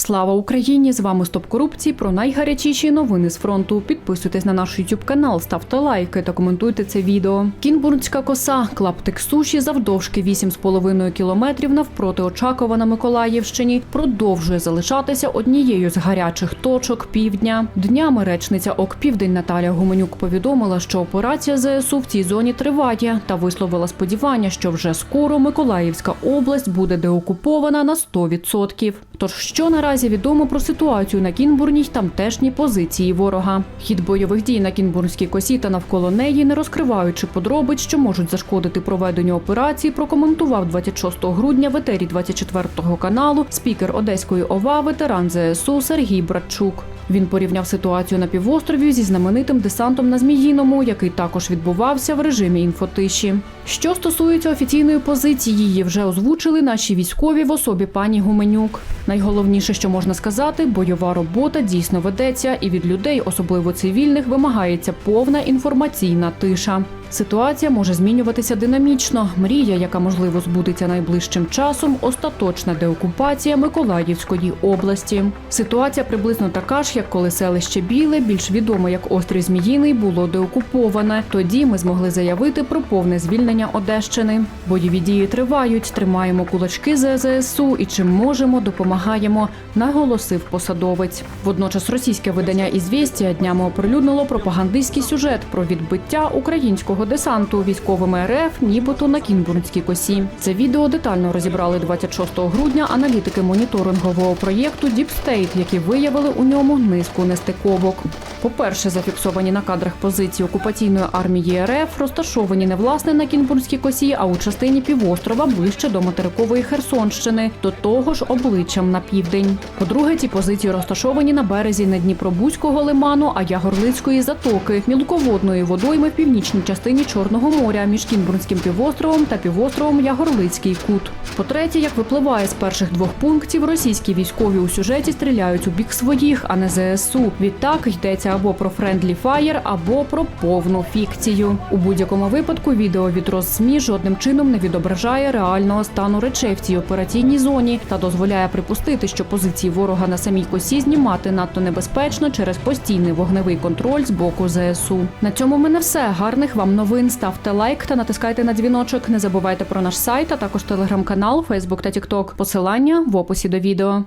Слава Україні! З вами Стоп корупції про найгарячіші новини з фронту. Підписуйтесь на наш YouTube канал, ставте лайки та коментуйте це відео. Кінбурнська коса, клаптик суші завдовжки 8,5 кілометрів навпроти Очакова на Миколаївщині, продовжує залишатися однією з гарячих точок півдня. Днями речниця ОК Південь Наталя Гуменюк повідомила, що операція ЗСУ в цій зоні триває та висловила сподівання, що вже скоро Миколаївська область буде деокупована на 100%. Тож що наразі відомо про ситуацію на Кінбурній тамтешній позиції ворога? Хід бойових дій на Кінбурнській косі та навколо неї, не розкриваючи подробиць, що можуть зашкодити проведенню операції, прокоментував 26 грудня в етері 24 каналу спікер Одеської ОВА, ветеран ЗСУ Сергій Братчук. Він порівняв ситуацію на півострові зі знаменитим десантом на Зміїному, який також відбувався в режимі інфотиші. Що стосується офіційної позиції, її вже озвучили наші військові в особі пані Гуменюк. Найголовніше, що можна сказати, бойова робота дійсно ведеться, і від людей, особливо цивільних, вимагається повна інформаційна тиша. Ситуація може змінюватися динамічно. Мрія, яка можливо збудеться найближчим часом, остаточна деокупація Миколаївської області. Ситуація приблизно така ж, як коли селище Біле, більш відоме як острів Зміїний, було деокуповане. Тоді ми змогли заявити про повне звільнення Одещини. Бойові дії тривають. Тримаємо кулачки за ЗСУ і чим можемо, допомагаємо. Наголосив посадовець. Водночас російське видання «Ізвєстія» днями оприлюднило пропагандистський сюжет про відбиття українського десанту військовими РФ, нібито на Кінбурнській косі. Це відео детально розібрали 26 грудня аналітики моніторингового проєкту Діпстейт, які виявили у ньому низку нестиковок. По-перше, зафіксовані на кадрах позиції окупаційної армії РФ розташовані не власне на Кінбурнській косі, а у частині півострова ближче до материкової Херсонщини, до того ж обличчям на південь. По-друге, ці позиції розташовані на березі не Дніпробузького лиману, а Ягорлицької затоки, мілководної водойми в північній частині Чорного моря між Кінбурнським півостровом та півостровом Ягорлицький кут. По-третє, як випливає з перших двох пунктів, російські військові у сюжеті стріляють у бік своїх, а не ЗСУ. Відтак йдеться або про френдлі фаєр, або про повну фікцію. У будь-якому випадку відео від Росзмі жодним чином не відображає реального стану речей в цій операційній зоні та дозволяє припустити, що позиції ворога на самій косі знімати надто небезпечно через постійний вогневий контроль з боку ЗСУ. На цьому мене все. Гарних вам новин. Ставте лайк та натискайте на дзвіночок. Не забувайте про наш сайт, а також телеграм-канал, Фейсбук та Тікток. Посилання в описі до відео.